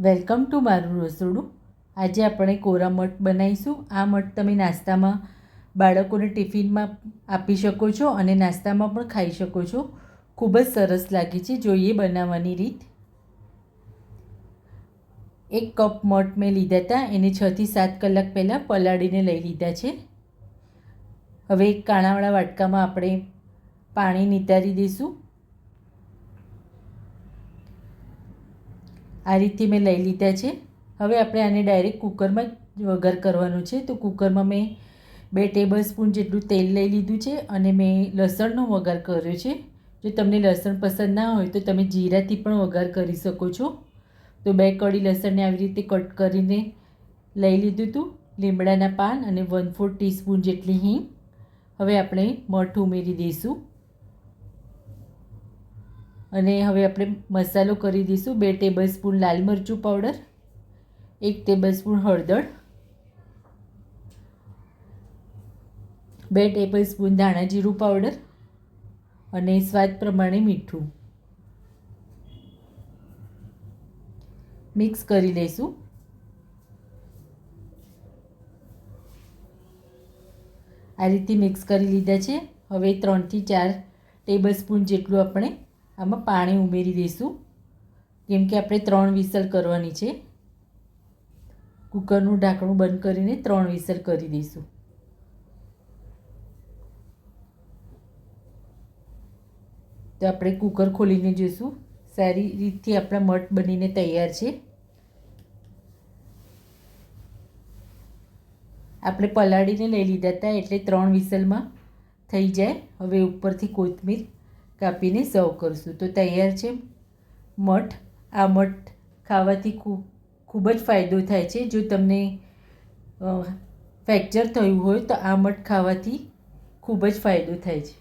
Welcome to મારું રસોડું. આજે આપણે કોરા મઠ બનાવીશું. આ મઠ તમે નાસ્તામાં બાળકોને ટિફિનમાં આપી શકો છો અને નાસ્તામાં પણ ખાઈ શકો છો. ખૂબ જ સરસ લાગે છે. જોઈએ બનાવવાની રીત. એક કપ મઠ મેં લીધા હતા. એને છથી સાત કલાક પહેલાં પલાળીને લઈ લીધા છે. હવે એક કાણાવાળા વાટકામાં આપણે પાણી નિતારી દઈશું. આ રીતથી મેં લઈ લીધા છે. હવે આપણે આને ડાયરેક્ટ કુકરમાં જ વઘાર કરવાનો છે. તો કુકરમાં મેં બે ટેબલ સ્પૂન જેટલું તેલ લઈ લીધું છે અને મેં લસણનો વઘાર કર્યો છે. જો તમને લસણ પસંદ ના હોય તો તમે જીરાથી પણ વઘાર કરી શકો છો. તો બે કડી લસણને આવી રીતે કટ કરીને લઈ લીધું હતું લીમડાના પાન અને વન ફોર ટીસ્પૂન જેટલી હિંગ. હવે આપણે મઠ ઉમેરી દઈશું. અને હવે આપણે મસાલો કરી દઈશું. બે ટેબલ સ્પૂન લાલ મરચું પાવડર એક ટેબલ સ્પૂન હળદર, બે ટેબલ સ્પૂન ધાણા જીરું પાવડર અને સ્વાદ પ્રમાણે મીઠું. મિક્સ કરી લઈશું. આ રીતે મિક્સ કરી લીધા છે. હવે ત્રણથી ચાર ટેબલ સ્પૂન જેટલું આપણે આમાં પાણી ઉમેરી દઈશું. કેમ કે આપણે ત્રણ વિસલ કરવાની છે. કુકરનું ઢાંકણું બંધ કરીને ત્રણ વિસલ કરી દઈશું. તો આપણે કુકર ખોલીને જોઈશું. સારી રીતથી આપણા મઠ બનીને તૈયાર છે. આપણે પલાળીને લઈ લીધા હતા એટલે ત્રણ વિસલમાં થઈ જાય. હવે ઉપરથી કોથમીર કાપીને સર્વ કરશું. તો તૈયાર છે? મઠ. આ મઠ ખાવાથી ખૂબ ખૂબ જ ફાયદો થાય છે. જો તમને ફ્રેક્ચર થયું હોય તો આ મઠ ખાવાથી ખૂબ જ ફાયદો થાય છે.